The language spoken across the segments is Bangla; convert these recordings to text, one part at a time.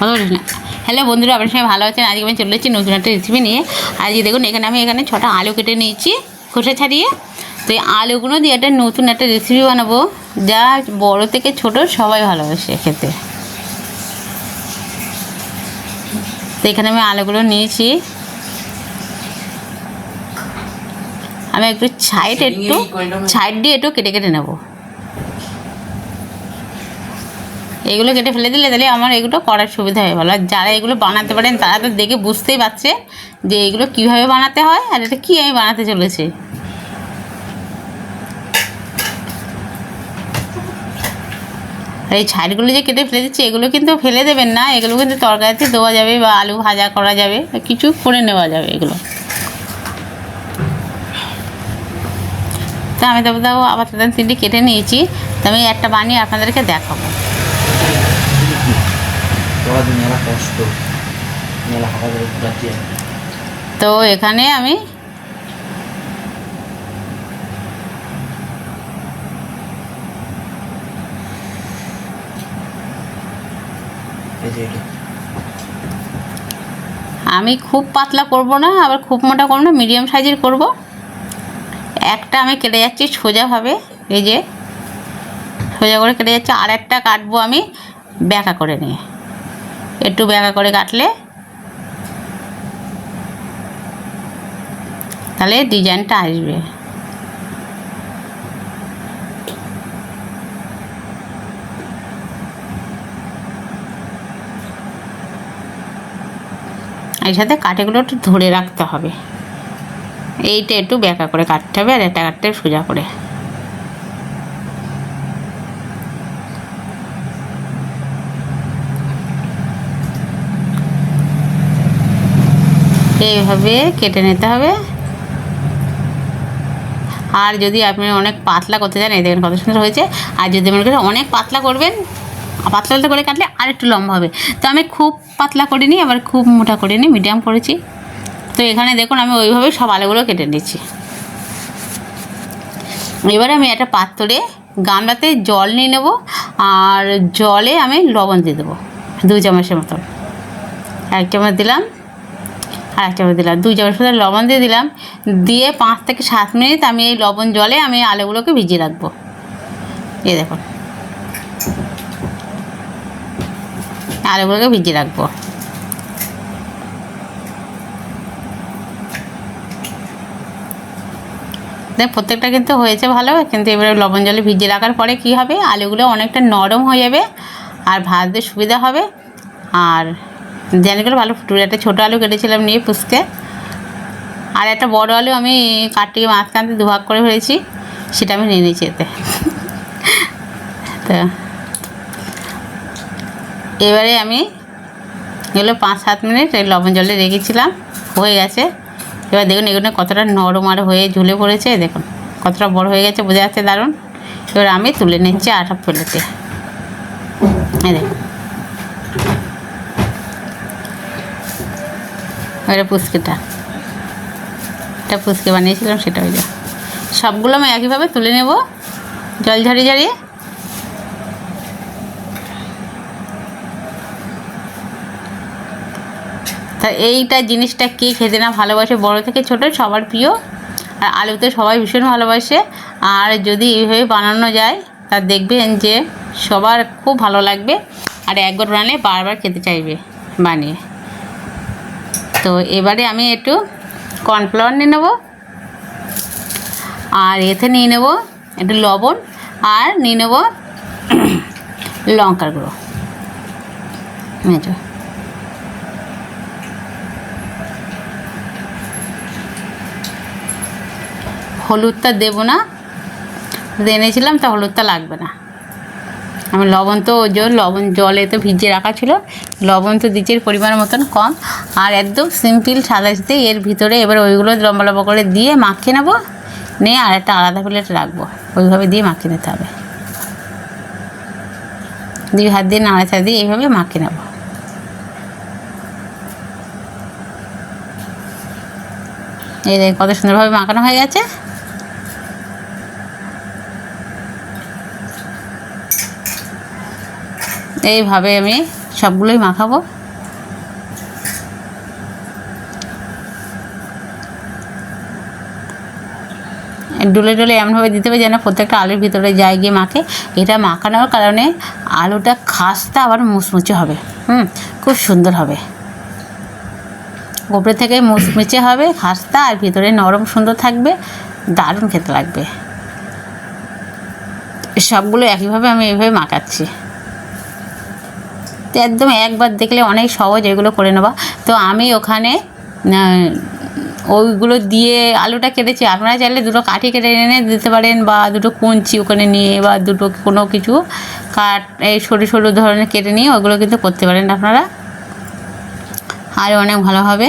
হ্যালো বন্ধুরা আপনার সঙ্গে ভালো আছেন? আজকে আমি চলে এসেছি নতুন একটা রেসিপি নিয়ে। আজকে দেখুন এখানে আমি এখানে ছটা আলু কেটে নিয়েছি খোসা ছাড়িয়ে। তো এই আলুগুলো দিয়ে একটা নতুন একটা রেসিপি বানাবো যা বড় থেকে ছোট সবাই ভালোবাসে খেতে। তো এখানে আমি আলুগুলো নিয়েছি। আমি একটু সাইড একটু সাইড দিয়ে একটু কেটে কেটে নেব। এগুলো কেটে ফেলে দিলে তাহলে আমার এগুলো করার সুবিধা হয়ে ভালো। আর যারা এগুলো বানাতে পারেন, তারা তো দেখে বুঝতেই পারছে যে এগুলো কীভাবে বানাতে হয় আর এটা কী আমি বানাতে চলেছি। আর এই ছাইগুলো যে কেটে ফেলে দিচ্ছি, এগুলো কিন্তু ফেলে দেবেন না। এগুলো কিন্তু তরকারিতে দেওয়া যাবে বা আলু ভাজা করা যাবে কিছু করে নেওয়া যাবে এগুলো। তা আমি তবে তাও আবার তিনটে কেটে নিয়েছি। তো আমি একটা বানিয়ে আপনাদেরকে দেখাবো। তো এখানে আমি আমি খুব পাতলা করব না, আবার খুব মোটা করব না মিডিয়াম সাইজের করব। একটা আমি কেটে যাচ্ছি সোজাভাবে, এই যে সোজা করে কেটে যাচ্ছি। আর একটা কাটবো আমি ব্যাকা করে নিয়ে। একটু ব্যাকা করে কাটলে তাহলে ডিজাইনটা আসবে। এর সাথে কাটেগুলো একটু ধরে রাখতে হবে। এইটা একটু ব্যাকা করে কাটতে হবে আর এটা কাটতে সোজা করে। এইভাবে কেটে নিতে হবে। আর যদি আপনি অনেক পাতলা করতে চান, এই দেখেন কত সুন্দর হয়েছে। আর যদি মনে করেন অনেক পাতলা করবেন পাতলা করে কাটলে আর একটু লম্বা হবে। তো আমি খুব পাতলা করিনি, আবার খুব মোটা করিনি, মিডিয়াম করেছি। তো এখানে দেখুন, আমি ওইভাবে সব আলুগুলো কেটে নিচ্ছি। এবারে আমি একটা পাত্রে গামলাতে জল নিয়ে নেব, আর জলে আমি লবণ দিয়ে দেবো, দু চামচের মতন। এক চামচ দিলাম। আর এক চামচ দিলাম। দুই চামচ মতো লবণ দিয়ে দিলাম। দিয়ে পাঁচ থেকে সাত মিনিট আমি এই লবণ জলে আমি আলুগুলোকে ভিজিয়ে রাখব। এই দেখুন আলুগুলোকে ভিজিয়ে রাখব। দেখ, প্রত্যেকটা কিন্তু হয়েছে ভালো, কিন্তু এবারে লবণ জলে ভিজিয়ে রাখার পরে কি হবে? আলুগুলো অনেকটা নরম হয়ে যাবে আর ভাজতে সুবিধা হবে। আর জানিগুলো ভালো ফুটবে একটা ছোটো আলু কেটেছিলাম নিয়ে পুষকে আর একটা বড় আলু আমি কাটিয়ে মাঝখানতে দুভাগ করে ফেলেছি সেটা আমি নিয়ে নিয়েছি এতে। তো এবারে আমি এগুলো পাঁচ সাত মিনিট এই লবণ জলে রেখেছিলাম, হয়ে গেছে। এবার দেখুন, এগুলো কতটা নরম আর হয়ে ঝুলে পড়েছে, দেখুন, কতটা বড় হয়ে গেছে, বোঝা যাচ্ছে দারুণ। এবার আমি তুলে নিচ্ছি আটা এই দেখুন। এবারে পুচকেটা। এটা পুচকে বানিয়েছিলাম, সেটা ওই যে। সবগুলো আমি একইভাবে তুলে নেব। জল ঝরিয়ে ঝরিয়ে তা এইটা জিনিসটা কে খেতে না ভালোবাসে, বড় থেকে ছোট সবার প্রিয়। আর আলুতে সবাই ভীষণ ভালোবাসে। আর যদি এইভাবে বানানো যায়, তা দেখবেন যে সবার খুব ভালো লাগবে। আর একবার বানালে বারবার খেতে চাইবে বানিয়ে। তো এবারে আমি একটু কর্নফ্লাওয়ার নিয়ে নেব। আর এতে নিয়ে নেব একটু লবণ আর নিয়ে নেব লঙ্কার গুঁড়ো। হলুদটা দেবো না। এনেছিলাম তা হলুদটা লাগবে না। আমি লবণ তো যে লবণ জলে তো ভিজিয়ে রাখা ছিল। লবণ তো দিচ্ছি পরিমাণ মতন কম। আর একদম সিম্পল সাদা সাথে এর ভিতরে এবার ওইগুলো লম্বা লম্বা করে দিয়ে মাখিয়ে নেব। নিয়ে আর একটা আলাদা প্লেট রাখব। ওইভাবে দিয়ে মাখিয়ে নিতে হবে। দুই হাত দিয়ে নাড়াচা দিয়ে এইভাবে মাখিয়ে নেব। এই কত সুন্দরভাবে মাখানো হয়ে গেছে। এইভাবে আমি সবগুলোই মাখাবো। ডুলে ডুলে এমনভাবে দিতে হবে যেন প্রত্যেকটা আলুর ভিতরে যায় গিয়ে মাখে। এটা মাখানোর কারণে আলুটা খাস্তা আবার মুচমুচে হবে। হুম, খুব সুন্দর হবে। উপরে থেকে মুচমুচে হবে, খাস্তা আর ভিতরে নরম সুন্দর থাকবে, দারুণ খেতে লাগবে। সবগুলো একইভাবে আমি এইভাবে মাখাচ্ছি। তো একদম একবার দেখলে অনেক সহজ এগুলো করে নেওয়া তো আমি ওখানে ওইগুলো দিয়ে আলুটা কেটেছি। আপনারা চাইলে দুটো কাঠি কেটে এনে দিতে পারেন বা দুটো কুঞ্চি ওখানে নিয়ে বা দুটো কোনো কিছু কাঠ, এই সরু সরু ধরনের কেটে নিয়ে ওগুলো কিন্তু করতে পারেন আপনারা। আর অনেক ভালো হবে।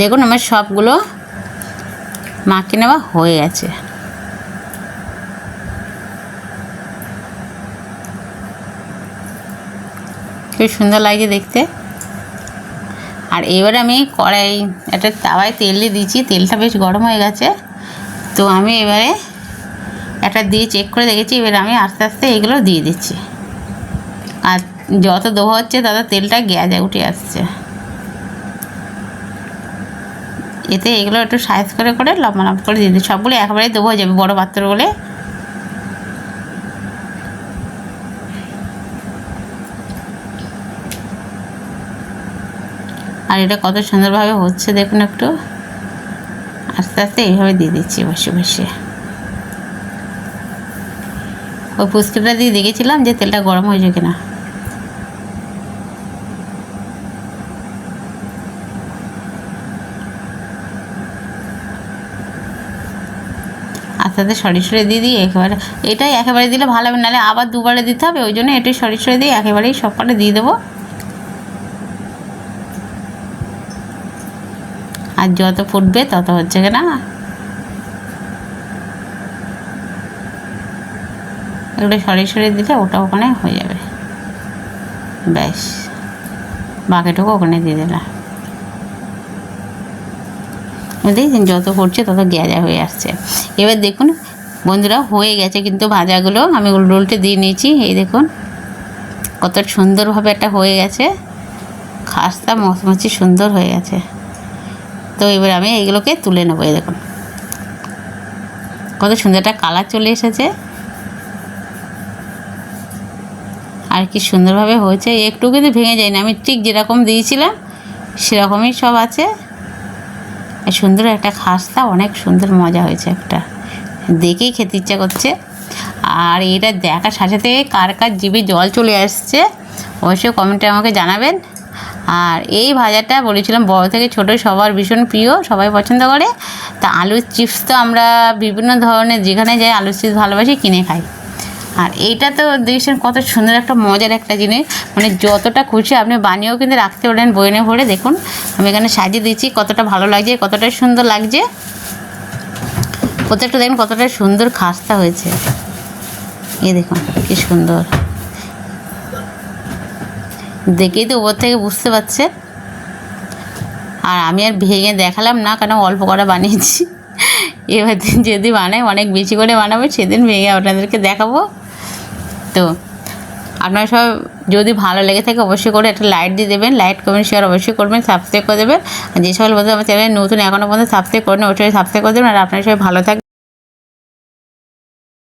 দেখুন আমার সবগুলো মাখিয়ে নেওয়া হয়ে গেছে। খুব সুন্দর লাগছে দেখতে। আর এবার আমি কড়াই, একটা তাওয়ায় তেল দিয়ে দিয়েছি, তেলটা বেশ গরম হয়ে গেছে। তো আমি এবারে একটা দিয়ে চেক করে দেখেছি, এবার আমি আস্তে আস্তে এগুলো দিয়ে দিচ্ছি। আর যত দোহা হচ্ছে, তত তেলটা গ্যাজে উঠে আসছে। এতে এগুলো একটু সাইজ করে করে লম্বা লম্বা করে দিয়ে দিই সবগুলো একবারে দেবো যাবে, বড়ো পাত্র বলে আর এটা কত সুন্দরভাবে হচ্ছে দেখুন একটু। আস্তে আস্তে এইভাবে দিয়ে দিচ্ছি বসে বসে। ওই পুস্কিটা দিয়ে দেখেছিলাম যে তেলটা গরম হয়েছে কিনা। আস্তে আস্তে সরি সরে দিয়ে দিই একেবারে, এটাই একেবারে দিলে ভালো হবে, নাহলে আবার দুবারে দিতে হবে, ওই জন্য এটাই সরি সরে দিয়ে একেবারেই সব কটা দিয়ে দেবো। আর যত ফুটবে তত হচ্ছে কি না এগুলো সরে সরে দিলে ওটা ওখানে হয়ে যাবে। ব্যাস। বাকিটুকু ওখানে দিয়ে দিলাম। দেখছেন যত ফুটছে তত গ্যাজা হয়ে আসছে। এবার দেখুন, বন্ধুরা হয়ে গেছে কিন্তু ভাজাগুলো। আমি রোলটা দিয়ে নিয়েছি। এই দেখুন, কত সুন্দরভাবে একটা হয়ে গেছে। খাস্তা মচমচি সুন্দর হয়ে গেছে। তো এবার আমি এইগুলোকে তুলে নেব, এই দেখুন। কত সুন্দর একটা কালার চলে এসেছে। আর কি সুন্দরভাবে হয়েছে, একটু কিন্তু ভেঙে যায় না আমি ঠিক যেরকম দিয়েছিলাম, সেরকমই সব আছে। সুন্দর একটা খাস্তা, অনেক সুন্দর মজা হয়েছে একটা। দেখেই খেতে ইচ্ছা করছে। আর এটা দেখার সাথে সাথে কার কার জিভে জল চলে আসছে, অবশ্যই কমেন্টে আমাকে জানাবেন। আর এই ভাজাটা বলেছিলাম, বড় থেকে ছোট সবার ভীষণ প্রিয়, সবাই পছন্দ করে। তা আলুর চিপস তো আমরা বিভিন্ন ধরনের, যেখানে যাই আলুর চিপস ভালোবাসি, কিনে খাই। আর এইটা তো দেখছেন কত সুন্দর একটা, মজার একটা জিনিস। মানে যতটা খুশি আপনি বানিয়েও কিন্তু রাখতে পারেন, বইনে ভরে। দেখুন, আমি এখানে সাজিয়ে দিচ্ছি কতটা ভালো লাগছে, কতটা সুন্দর লাগছে। প্রত্যেকটা দেখুন কতটা সুন্দর খাস্তা হয়েছে। এই দেখুন, কি সুন্দর। দেখেই তো উপর থেকে বুঝতে পারছেন আর আমি আর ভেঙে দেখালাম না, কেন অল্প করে বানিয়েছি। এবার দিন যদি বানাই, অনেক বেশি করে বানাবো, সেদিন ভেঙে আপনাদেরকে দেখাবো। তো আপনারা সব যদি ভালো লেগে থাকে অবশ্যই করে একটা লাইট দিয়ে দেবেন লাইট কমেন্ট শেয়ার অবশ্যই করবেন সাবস্ক্রাইব করে দেবেন। আর যে সকল বন্ধু আমার চ্যানেল নতুন এখনও পর্যন্ত সাবস্ক্রাইব করেন অবশ্যই সাবস্ক্রাইব করে দেবেন। আর আপনারা সবাই ভালো থাকবেন।